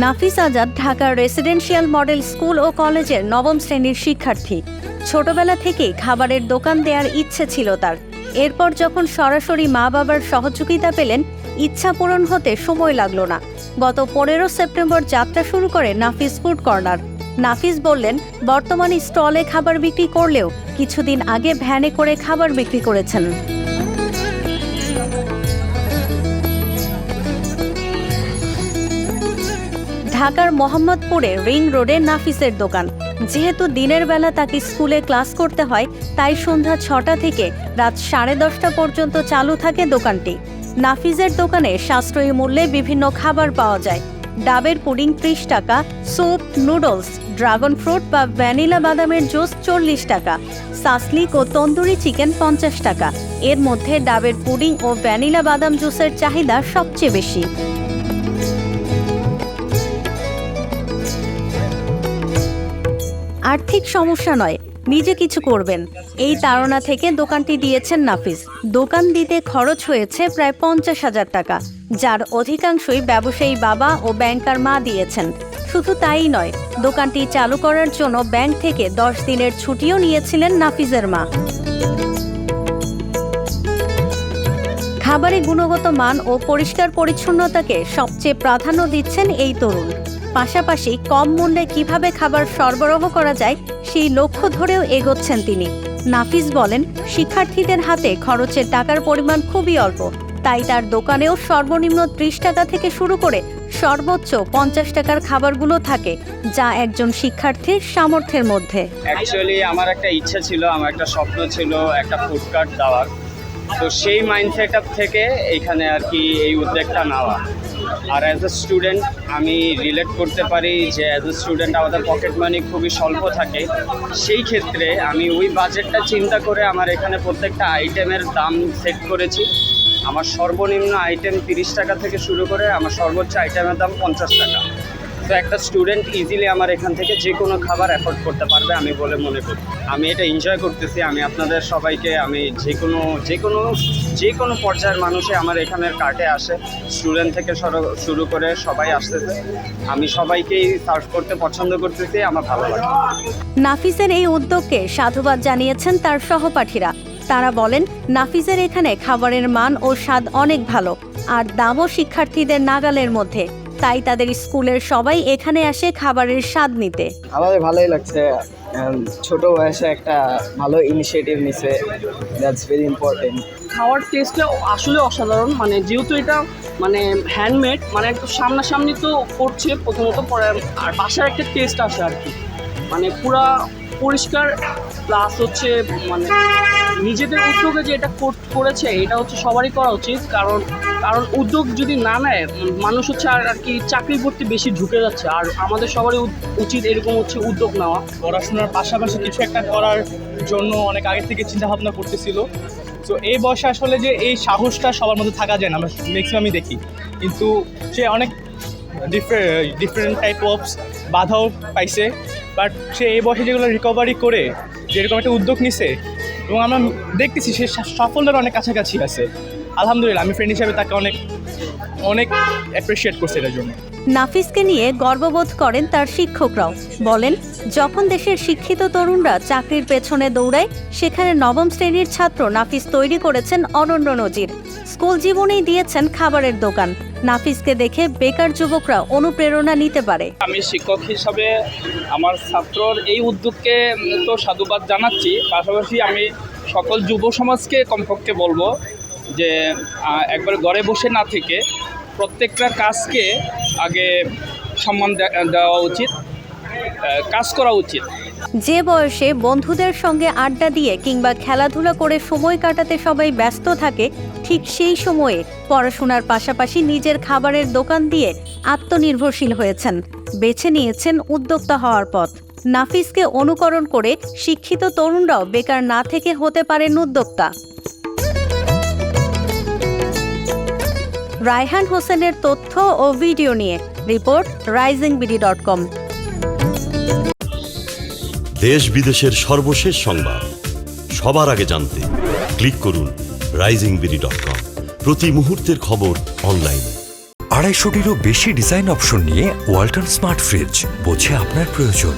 নাফিস আজাদ ঢাকার residential model school ও কলেজের নবম শ্রেণির শিক্ষার্থী। ছোটবেলা থেকেই খাবারের দোকান দেওয়ার ইচ্ছে ছিল তার। এরপর যখন সরাসরি মা বাবার সহযোগিতা পেলেন, ইচ্ছা পূরণ হতে সময় লাগল না। গত পনেরো সেপ্টেম্বর যাত্রা শুরু করে নাফিস ফুড কর্নার। নাফিস বললেন, বর্তমানে স্টলে খাবার বিক্রি করলেও কিছুদিন আগে ভ্যানে করে খাবার বিক্রি করেছেন। ঢাকার মোহাম্মদপুরে রিং রোডে নাফিসের দোকান। যেহেতু দিনের বেলা তাকে স্কুলে ক্লাস করতে হয়, তাই সন্ধ্যা ছটা থেকে রাত সাড়ে দশটা পর্যন্ত চালু থাকে দোকানটি। নাফিজের দোকানে সাশ্রয়ী মূল্যে বিভিন্ন খাবার পাওয়া যায়। ডাবের পুডিং ত্রিশ টাকা, স্যুপ, নুডলস, ড্রাগন ফ্রুট বা ভ্যানিলা বাদামের জুস চল্লিশ টাকা, সাসলিক ও তন্দুরি চিকেন পঞ্চাশ টাকা। এর মধ্যে ডাবের পুডিং ও ভ্যানিলা বাদাম জুসের চাহিদা সবচেয়ে বেশি। আর্থিক সমস্যা নয়, নিজে কিছু করবেন। এই তাড়না থেকে দোকানটি দিয়েছেন নাফিস। দোকান দিতে খরচ হয়েছে প্রায় পঞ্চাশ হাজার টাকা, যার অধিকাংশই ব্যবসায়ী বাবা ও ব্যাংকার মা দিয়েছেন। শুধু তাই নয়, দোকানটি চালু করার জন্য ব্যাংক থেকে দশ দিনের ছুটিও নিয়েছিলেন নাফিজের মা। খাবারের গুণগত মান ও পরিষ্কার পরিচ্ছন্নতাকে সবচেয়ে প্রাধান্য দিচ্ছেন এই তরুণ। পাশাপাশি কম মূল্যে কীভাবে খাবার সরবরাহ করা যায়, সেই লক্ষ্য ধরেও এগোচ্ছেন তিনি। নাফিস বলেন, শিক্ষার্থীদের হাতে খরচের টাকার পরিমাণ খুবই অল্প। তাই তার দোকানেও সর্বনিম্ন ত্রিশ টাকা থেকে শুরু করে সর্বোচ্চ পঞ্চাশ টাকার খাবারগুলো থাকে, যা একজন শিক্ষার্থীর সামর্থ্যের মধ্যে। অ্যাকচুয়ালি আমার একটা ইচ্ছা ছিল, আমার একটা স্বপ্ন ছিল একটা ফুডকার্ট দেওয়ার তো সেই মাইন্ডসেট থেকে এইখানে আর কি এই উদ্যোগটা নেওয়া। আর অ্যাজ এ স্টুডেন্ট আমি রিলেট করতে পারি যে অ্যাজ এ স্টুডেন্ট আমাদের পকেট মানি খুবই স্বল্প থাকে। সেই ক্ষেত্রে আমি ওই বাজেটটা চিন্তা করে আমার এখানে প্রত্যেকটা আইটেমের দাম সেট করেছি। আমার সর্বনিম্ন আইটেম তিরিশ টাকা থেকে শুরু করে আমার সর্বোচ্চ আইটেমের দাম পঞ্চাশ টাকা। তো একটা স্টুডেন্ট ইজিলি আমার এখান থেকে যে কোনো খাবার অ্যাফোর্ড করতে পারবে আমি বলে মনে করি। আমি এটা এনজয় করতেছি, আমি আপনাদের সবাইকে, আমি যে কোনো যে কোনো যে কোনো পর্যায়ের মানুষে আমার এখানের কার্টে আসে স্টুডেন্ট থেকে শুরু করে সবাই আসতেছে। আমি সবাইকেই সার্ভ করতে পছন্দ করতেছি, আমার ভালো লাগে। নাফিসের এই উদ্যোগকে সাধুবাদ জানিয়েছেন তার সহপাঠীরা। তারা বলেন, নাফিসের এখানে খাবারের মান ও স্বাদ অনেক ভালো, আর দামও শিক্ষার্থীদের নাগালের মধ্যে। তাই তাদের স্কুলের সবাই এখানে আসে খাবারের স্বাদ নিতে। আমাদের ভালোই লাগছে। ছোট বয়সে একটা ভালো ইনিশিয়েটিভ নিছে। দ্যাটস ভেরি ইম্পর্টেন্ট খাওয়ার টেস্টটা আসলে অসাধারণ। মানে যেহেতু এটা মানে হ্যান্ডমেড মানে একটু সামনাসামনি তো করছে প্রথমত পরে আর বাসার একটা টেস্ট আসে আর কি। মানে পুরা পরিষ্কার প্লাস হচ্ছে মানে নিজেদের উদ্যোগে যে এটা কর- করেছে, এটা হচ্ছে সবারই করা উচিত। কারণ কারণ উদ্যোগ যদি না নেয়, মানুষ হচ্ছে আর আর কি চাকরির প্রতি বেশি ঢুকে যাচ্ছে। আর আমাদের সবারই উচিত এরকম হচ্ছে উদ্যোগ নেওয়া। পড়াশোনার পাশাপাশি কিছু একটা করার জন্য অনেক আগে থেকে চিন্তা ভাবনা করতেছিল। তো এই বয়সে আসলে যে এই সাহসটা সবার মধ্যে থাকা যায় না, আমরা ম্যাক্সিমামই দেখি। কিন্তু সে অনেক ডিফারেন্ট ডিফারেন্ট টাইপ অফ বাধাও পাইছে। বাট সে এই বয়সে যেগুলো রিকভারি করে, যেরকম একটা উদ্যোগ নিছে এবং আমরা দেখতেছি সে সাফল্যের অনেক কাছাকাছি আছে। আলহামদুলিল্লাহ, আমি ফ্রেন্ড হিসাবে তাকে অনেক অনেক অ্যাপ্রিসিয়েট করছি এটার জন্য। নাফিসকে নিয়ে গর্ববোধ করেন তার শিক্ষকরাও। বলেন, যখন দেশের শিক্ষিত তরুণরা চাকরির পেছনে দৌড়ায়, সেখানে নবম শ্রেণির ছাত্র নাফিস তৈরি করেছেন অনন্য নজির। স্কুল জীবনেই দিয়েছেন খাবারের দোকান। নাফিসকে দেখে বেকার যুবকরা অনুপ্রেরণা নিতে পারে। আমি শিক্ষক হিসাবে আমার ছাত্রর এই উদ্যোগকে তো সাধুবাদ জানাচ্ছি। পাশাপাশি আমি সকল যুব সমাজকে কমপক্ষে বলব যে একবার ঘরে বসে না থেকে প্রত্যেকটা কাজকে আগে সম্মান দেওয়া উচিত কাজ করা উচিত। যে বয়সে বন্ধুদের সঙ্গে আড্ডা দিয়ে কিংবা খেলাধুলা করে সময় কাটাতে সবাই ব্যস্ত থাকে, ঠিক সেই সময়ে পড়াশোনার পাশাপাশি নিজের খাবারের দোকান দিয়ে আত্মনির্ভরশীল হয়েছেন। বেছে নিয়েছেন উদ্যোক্তা হওয়ার পথ। নাফিসকে অনুকরণ করে শিক্ষিত তরুণরাও বেকার না থেকে হতে পারেন উদ্যোক্তা। রায়হান হোসেনের তথ্য ও ভিডিও নিয়ে report rising BD dot com. দেশ বিদেশের সর্বশেষ সংবাদ। সবার আগে জানতে ক্লিক করুন রাইজিং বিডি ডট কম প্রতি মুহূর্তের খবর অনলাইনে আড়াইশোটিরও বেশি ডিজাইন অপশন নিয়ে ওয়ালটন স্মার্ট ফ্রিজ বোঝে আপনার প্রয়োজন।